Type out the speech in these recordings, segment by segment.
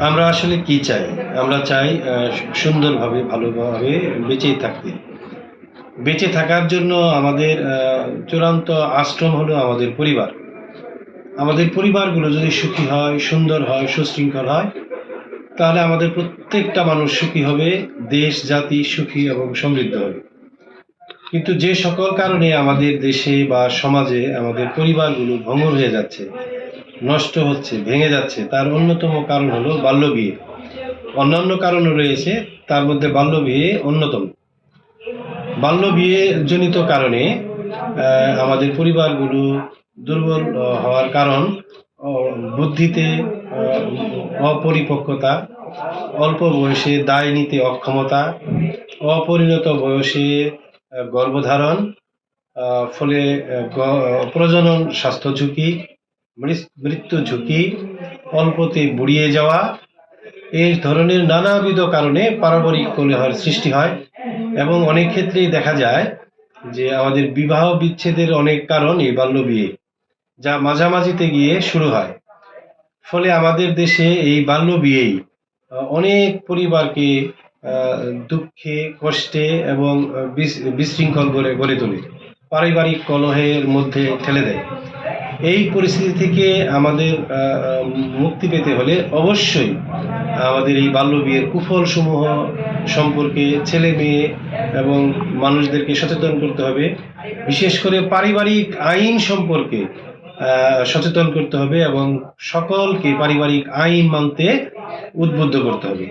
আমরা আসলে কি চাই? আমরা চাই সুন্দরভাবে, ভালোভাবে বেঁচে থাকতে। বেঁচে থাকার জন্য আমাদের চূড়ান্ত আশ্রম হলো আমাদের পরিবার। আমাদের পরিবারগুলো যদি সুখী হয়, সুন্দর হয়, সুশৃঙ্খল হয়, তাহলে আমাদের প্রত্যেকটা মানুষ সুখী হবে, দেশ, জাতি সুখী এবং সমৃদ্ধ হবে। কিন্তু যে সকল কারণে আমাদের দেশে বা সমাজে আমাদের পরিবারগুলো ভঙ্গুর হয়ে যাচ্ছে নষ্ট হচ্ছে, ভেঙে যাচ্ছে, তার অন্যতম কারণ হলো বাল্যবিয়ে। অন্যান্য কারণও রয়েছে, তার মধ্যে বাল্যবিয়ে অন্যতম। বাল্যবিয়ে জনিত কারণে আমাদের পরিবারগুলো দুর্বল হওয়ার কারণ বুদ্ধিতে অপরিপক্কতা, অল্প বয়সে দায় নিতে অক্ষমতা, অপরিণত বয়সে গর্ভধারণ ফলে প্রজনন স্বাস্থ্য ঝুঁকি মৃত্যু ঝুঁকি, অল্পতে বুড়িয়ে যাওয়া, এই ধরনের নানাবিধ কারণে পারিবারিক কলহের সৃষ্টি হয় এবং অনেক ক্ষেত্রেই দেখা যায় যে আমাদের বিবাহ বিচ্ছেদের অনেক কারণ এই বাল্য বিয়ে, যা মাঝামাঝিতে গিয়ে শুরু হয়। ফলে আমাদের দেশে এই বাল্য বিয়েই অনেক পরিবারকে দুঃখে, কষ্টে এবং বিশৃঙ্খল করে গড়ে তোলে। পারিবারিক কলহের মধ্যে ঠেলে দেয়। এই পরিস্থিতি থেকে আমাদের মুক্তি পেতে হলে অবশ্যই আমাদের এই বাল্য বিয়ের কুফল সমূহ সম্পর্কে ছেলে মেয়ে এবং মানুষদেরকে সচেতন করতে হবে। বিশেষ করে পারিবারিক আইন সম্পর্কে সচেতন করতে হবে এবং সকলকে পারিবারিক আইন মানতে উদ্বুদ্ধ করতে হবে।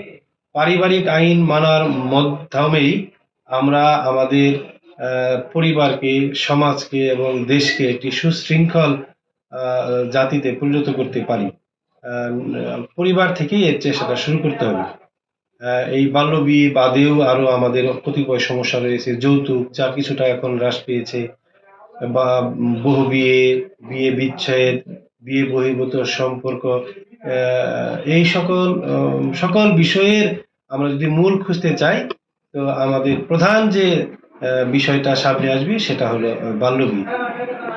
পারিবারিক আইন মানার মাধ্যমেই আমরা আমাদের পরিবারকে, সমাজকে এবং দেশকে একটি সুশৃঙ্খল জাতিতে পরিণত করতে পারি। পরিবার থেকেই এর চেষ্টাটা শুরু করতে হবে। এই বাল্য বিয়ে বাদেও আরও আমাদের কতিপয় সমস্যা রয়েছে। যৌতুক, যা কিছুটা এখন হ্রাস পেয়েছে। বা বহু বিয়ে বিয়ে বিচ্ছেদ, বিয়ে বহির্ভূত সম্পর্ক এই সকল সকল বিষয়ের আমরা যদি মূল খুঁজতে চাই, তো আমাদের প্রধান যে বিষয়টা সামনে আসবে সেটা হলো আহ, বাল্য বিয়ে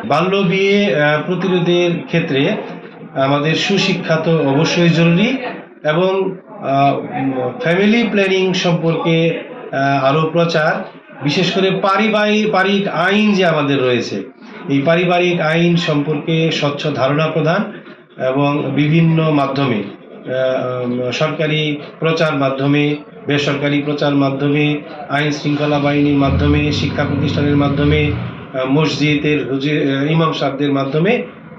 বাল্য বিয়ে প্রতিরোধের ক্ষেত্রে আমাদের সুশিক্ষা তো অবশ্যই জরুরি এবং ফ্যামিলি প্ল্যানিং সম্পর্কে আরও প্রচার বিশেষ করে পারিবারিক পারিবারিক আইন যে আমাদের রয়েছে এই পারিবারিক আইন সম্পর্কে স্বচ্ছ ধারণা প্রদান এবং বিভিন্ন মাধ্যমে সরকারি প্রচার মাধ্যমে, বেসরকারি প্রচার মাধ্যমে, আইন শৃঙ্খলা বাহিনীর মাধ্যমে, শিক্ষা প্রতিষ্ঠানের মাধ্যমে মসজিদের ইমাম সাহেবদের মাধ্যমে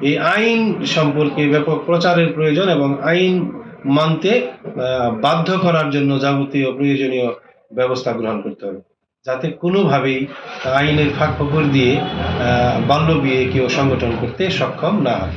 এই আইন সম্পর্কে ব্যাপক প্রচারের প্রয়োজন এবং আইন মানতে বাধ্য করার জন্য যাবতীয় প্রয়োজনীয় ব্যবস্থা গ্রহণ করতে হবে। যাতে কোনোভাবেই আইনের ফাঁক ফোকর দিয়ে বাল্য বিয়ে কেউ সংগঠন করতে সক্ষম না হয়।